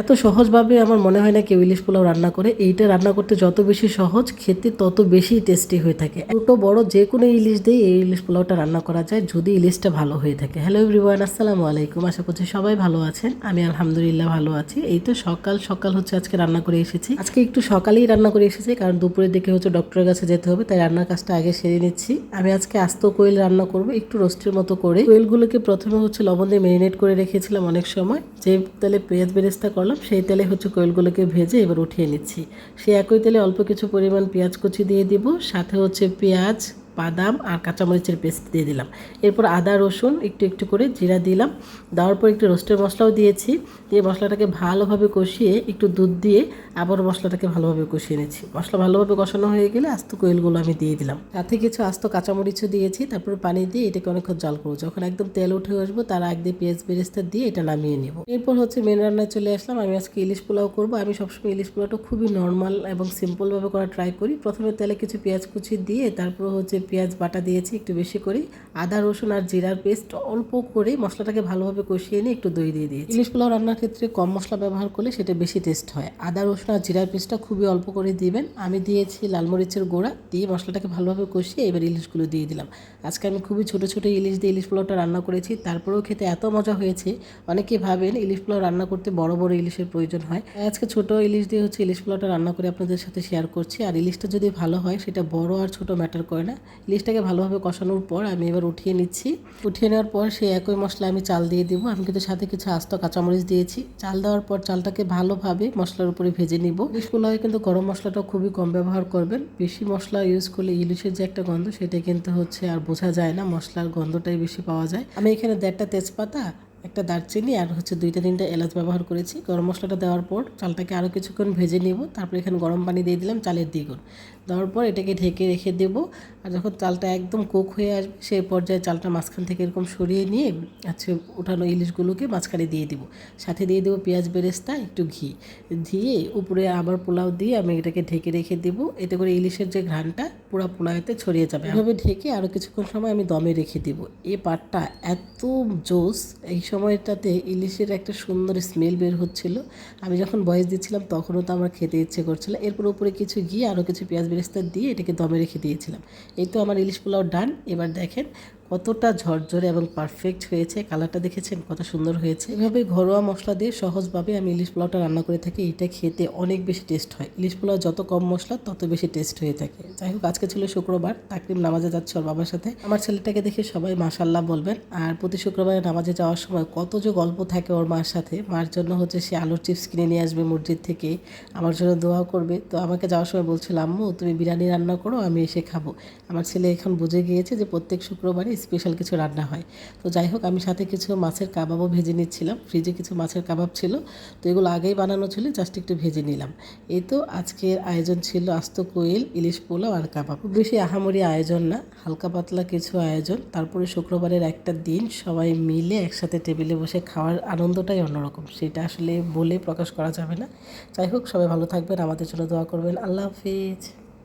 এত সহজভাবে আমার মনে হয় না কেউ ইলিশ পোলাও রান্না করে। এইটা রান্না করতে যত বেশি সহজ, খেতে তত বেশি টেস্টি হয়ে থাকে। ছোটো বড় যে কোনো ইলিশ দিয়ে এই ইলিশ পোলাওটা রান্না করা যায়, যদি ইলিশটা ভালো হয়ে থাকে। হ্যালো এভরিওয়ান আসসালামু আলাইকুম। আশা করছি সবাই ভালো আছেন। আমি আলহামদুলিল্লাহ ভালো আছি। এই তো সকাল সকাল হচ্ছে আজকে রান্না করে এসেছি। আজকে একটু সকালেই রান্না করে এসেছি, কারণ দুপুরের দিকে হচ্ছে ডক্টরের কাছে যেতে হবে, তাই রান্নার কাজটা আগে সেরে নিচ্ছি। আমি আজকে আস্ত কোয়েল রান্না করব, একটু রোস্টের মতো করে। কোয়েলগুলোকে প্রথমে হচ্ছে লবণ দিয়ে মেরিনেট করে রেখেছিলাম অনেক সময়। যে তাহলে পেঁয়াজ বেরেস্তা করলাম, সেই তেলে হচ্ছে কোয়েলগুলোকে ভেজে এবার উঠিয়ে নিচ্ছি। সে একই তেলে অল্প কিছু পরিমাণ পেঁয়াজ কুচি দিয়ে দিব, সাথে হচ্ছে পেঁয়াজ বাদাম আর কাঁচামরিচের পেস্ট দিয়ে দিলাম। এরপর আদা, রসুন একটু একটু করে জিরা দিলাম। দেওয়ার পর একটু রোস্টের মশলাও দিয়েছি। দিয়ে মশলাটাকে ভালোভাবে কষিয়ে একটু দুধ দিয়ে আবার মশলাটাকে ভালোভাবে কষিয়ে নিচ্ছি। মশলা ভালোভাবে কষানো হয়ে গেলে আস্ত কোয়েলগুলো আমি দিয়ে দিলাম। সাথে কিছু আস্ত কাঁচামরিচও দিয়েছি। তারপরে পানি দিয়ে এটাকে অনেকক্ষণ জল করব। যখন একদম তেল উঠে আসব, তার আগ দিয়ে পেঁয়াজ বেরেস্তা দিয়ে এটা নামিয়ে নিব। এরপর হচ্ছে মেন রান্নায় চলে আসলাম। আমি আজকে ইলিশ পোলাও করব। আমি সবসময় ইলিশ পোলাওটা খুবই নর্মাল এবং সিম্পলভাবে করা ট্রাই করি। প্রথমে তেলে কিছু পেঁয়াজ কুচি দিয়ে, তারপর হচ্ছে পেঁয়াজ বাটা দিয়েছি, একটু বেশি করে আদা, রসুন আর জিরার পেস্ট অল্প করে মশলাটাকে ভালোভাবে কষিয়ে নিয়ে একটু দই দিয়ে দিয়েছি। ইলিশ পোলাও রান্নার ক্ষেত্রে কম মশলা ব্যবহার করলে সেটা বেশি টেস্ট হয়। আদা, রসুন আর জিরার পেস্টটা খুবই অল্প করে দিবেন। আমি দিয়েছি লাল মরিচের গোড়া, দিয়ে মশলাটাকে ভালোভাবে কষিয়ে এবার ইলিশগুলো দিয়ে দিলাম। আজকে আমি খুবই ছোট ছোট ইলিশ দিয়ে ইলিশ পোলাওটা রান্না করেছি। তারপরেও খেতে এত মজা হয়েছে। অনেকে ভাবেন ইলিশ পোলাও রান্না করতে বড় বড় ইলিশের প্রয়োজন হয়। আজকে ছোট ইলিশ দিয়ে হচ্ছে ইলিশ পোলাওটা রান্না করে আপনাদের সাথে শেয়ার করছি। আর ইলিশটা যদি ভালো হয়, সেটা বড় আর ছোট ম্যাটার করে না। ইলিশটাকে ভালোভাবে কষানোর পর আমি এবার উঠিয়ে নিচ্ছি। উঠিয়ে নেওয়ার পর সেই একই মশলা আমি চাল দিয়ে দেবো। আমি কিন্তু সাথে কিছু আস্ত কাঁচামরিচ দিয়েছি। চাল দেওয়ার পর চালটাকে ভালোভাবে মশলার উপরে ভেজে নিব। ইলিশ পোলাওয়ে কিন্তু গরম মশলাটা খুবই কম ব্যবহার করবেন। বেশি মশলা ইউজ করলে ইলিশের যে একটা গন্ধ, সেটা কিন্তু হচ্ছে আর বোঝা যায় না মশলার গন্ধটাই বেশি পাওয়া যায়। আমি এখানে দেড়টা তেজপাতা একটা দারচিনি আর হচ্ছে দুইটা তিনটা এলাচ ব্যবহার করেছি। গরম মশলাটা দেওয়ার পর চালটাকে আরও কিছুক্ষণ ভেজে নেব। তারপর এখানে গরম পানি দিয়ে দিলাম চালের দ্বিগুণ। দেওয়ার পর এটাকে ঢেকে রেখে দেবো। আর যখন চালটা একদম কুক হয়ে আসবে, সেই পর্যায়ে চালটা মাঝখান থেকে এরকম সরিয়ে নিয়ে আচ্ছা উঠানো ইলিশগুলোকে মাঝখানে দিয়ে দিব। সাথে দিয়ে দেবো পেঁয়াজ বেরেস্তা, একটু ঘি। দিয়ে উপরে আবার পোলাও দিয়ে আমি এটাকে ঢেকে রেখে দেবো। এতে করে ইলিশের যে ঘ্রাণটা, পুরো পোলাওতে ছড়িয়ে যাবে। এভাবে ঢেকে আরও কিছুক্ষণ সময় আমি দমে রেখে দেবো। এ পাটটা এত জোস এই সময়টাতে ইলিশের একটা সুন্দর স্মেল বের হচ্ছিল। আমি যখন বয়স দিচ্ছিলাম তখনও তো আমার খেতে ইচ্ছে করছিল। এরপর উপরে কিছু ঘি, আরও কিছু পেঁয়াজ বেরেস্তা দিয়ে এটাকে দমে রেখে দিয়েছিলাম। এই তো আমার ইলিশ পোলাও ডান এবার দেখেন কতটা ঝরঝরে এবং পারফেক্ট হয়েছে কালারটা দেখেছেন? কত সুন্দর হয়েছে। এভাবে ঘরোয়া মশলা দিয়ে সহজভাবে আমি ইলিশ পোলাওটা রান্না করে থাকি। এটা খেতে অনেক বেশি টেস্ট হয়। ইলিশ পোলাও যত কম মশলা, তত বেশি টেস্ট হয়ে থাকে। যাই হোক, আজকে ছিল শুক্রবার। তাকরিম নামাজে যাচ্ছে ওর বাবার সাথে। আমার ছেলেটাকে দেখে সবাই মাশাল্লাহ বলবেন। আর প্রতি শুক্রবারে নামাজে যাওয়ার সময় কত যে গল্প থাকে ওর মার সাথে। মার জন্য হচ্ছে সে আলুর চিপস কিনে নিয়ে আসবে মসজিদ থেকে। আমার জন্য দোয়া করবে। তো আমাকে যাওয়ার সময় বলছিল, আম্মু, তুমি বিরিয়ানি রান্না করো, আমি এসে খাব। আমার ছেলে এখন বুঝে গিয়েছে যে প্রত্যেক শুক্রবারে স্পেশাল কিছু রান্না হয়। তো যাই হোক, আমি সাথে কিছু মাছের কাবাবও ভেজে নিচ্ছিলাম। ফ্রিজে কিছু মাছের কাবাব ছিল। তো এগুলো আগেই বানানো ছিল জাস্ট একটু ভেজে নিলাম। এই তো আজকের আয়োজন ছিল আস্ত কোয়েল, ইলিশ পোলাও আর কাবাব। বেশি আহামরি আয়োজন না, হালকা পাতলা কিছু আয়োজন। তারপরে শুক্রবারের একটা দিন, সবাই মিলে একসাথে টেবিলে বসে খাওয়ার আনন্দটাই অন্যরকম। সেটা আসলে বলে প্রকাশ করা যাবে না। যাই হোক, সবাই ভালো থাকবেন, আমাদের জন্য দোয়া করবেন। আল্লাহ হাফিজ।